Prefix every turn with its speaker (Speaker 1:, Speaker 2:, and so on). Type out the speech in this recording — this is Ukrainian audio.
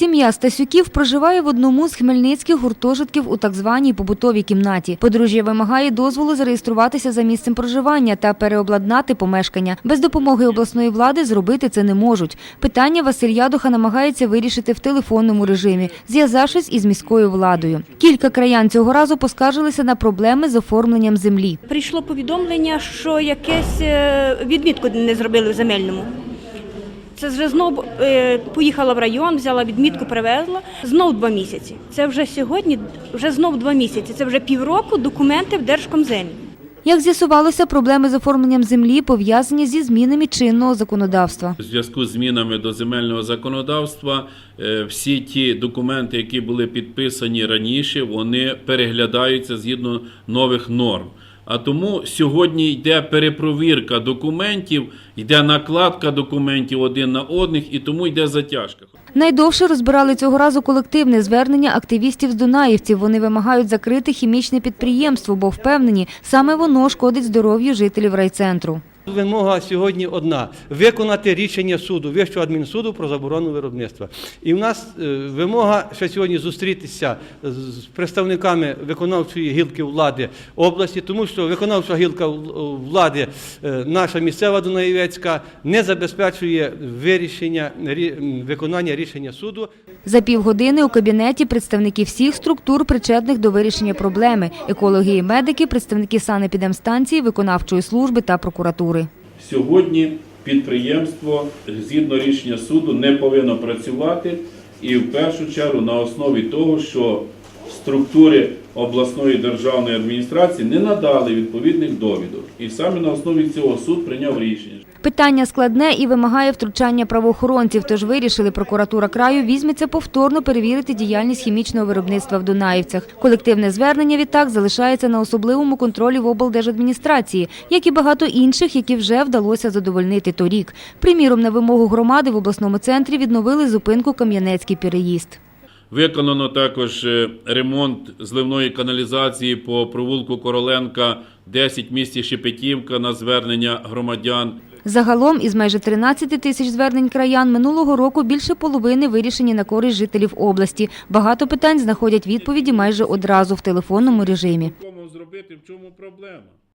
Speaker 1: Сім'я Стасюків проживає в одному з хмельницьких гуртожитків у так званій побутовій кімнаті. Подружжя вимагає дозволу зареєструватися за місцем проживання та переобладнати помешкання. Без допомоги обласної влади зробити це не можуть. Питання Василь Ядуха намагається вирішити в телефонному режимі, зв'язавшись із міською владою. Кілька краян цього разу поскаржилися на проблеми з оформленням землі.
Speaker 2: Прийшло повідомлення, що якесь е, відмітку не зробили в земельному. Це вже знов е, поїхала в район, взяла відмітку, привезла. Знов два місяці. Це вже сьогодні, вже знов два місяці. Це вже півроку документи в Держкомземі.
Speaker 1: Як з'ясувалося, проблеми з оформленням землі пов'язані зі змінами чинного законодавства.
Speaker 3: У зв'язку з змінами до земельного законодавства е, всі ті документи, які були підписані раніше, вони переглядаються згідно нових норм. А тому сьогодні йде перепровірка документів, йде накладка документів один на одних, і тому йде затяжка.
Speaker 1: Найдовше розбирали цього разу колективне звернення активістів з Дунаївців. Вони вимагають закрити хімічне підприємство, бо впевнені, саме воно шкодить здоров'ю жителів райцентру.
Speaker 4: Вимога сьогодні одна: виконати рішення суду, Вищого адмінсуду про заборону виробництва. І в нас е, вимога ще сьогодні зустрітися з представниками виконавчої гілки влади області, тому що виконавча гілка влади, е, наша місцева Дунаєвецька, не забезпечує вирішення виконання рішення суду.
Speaker 1: За півгодини у кабінеті представники всіх структур, причетних до вирішення проблеми – екологи і медики, представники санепідемстанції, виконавчої служби та прокуратури.
Speaker 3: Сьогодні підприємство згідно рішення суду не повинно працювати і в першу чергу на основі того, що структури обласної державної адміністрації не надали відповідних довідок. І саме на основі цього суд прийняв рішення.
Speaker 1: Питання складне і вимагає втручання правоохоронців, тож вирішили, прокуратура краю візьметься повторно перевірити діяльність хімічного виробництва в Дунаївцях. Колективне звернення відтак залишається на особливому контролі в облдержадміністрації, як і багато інших, які вже вдалося задовольнити торік. Приміром, на вимогу громади в обласному центрі відновили зупинку Кам'янецький переїзд.
Speaker 3: Виконано також е, ремонт зливної каналізації по провулку Короленка 10 в місті Шепетівка на звернення громадян.
Speaker 1: Загалом із майже 13 тисяч звернень краян минулого року більше половини вирішені на користь жителів області. Багато питань знаходять відповіді майже одразу в телефонному режимі.
Speaker 3: Зробити, в чому проблема?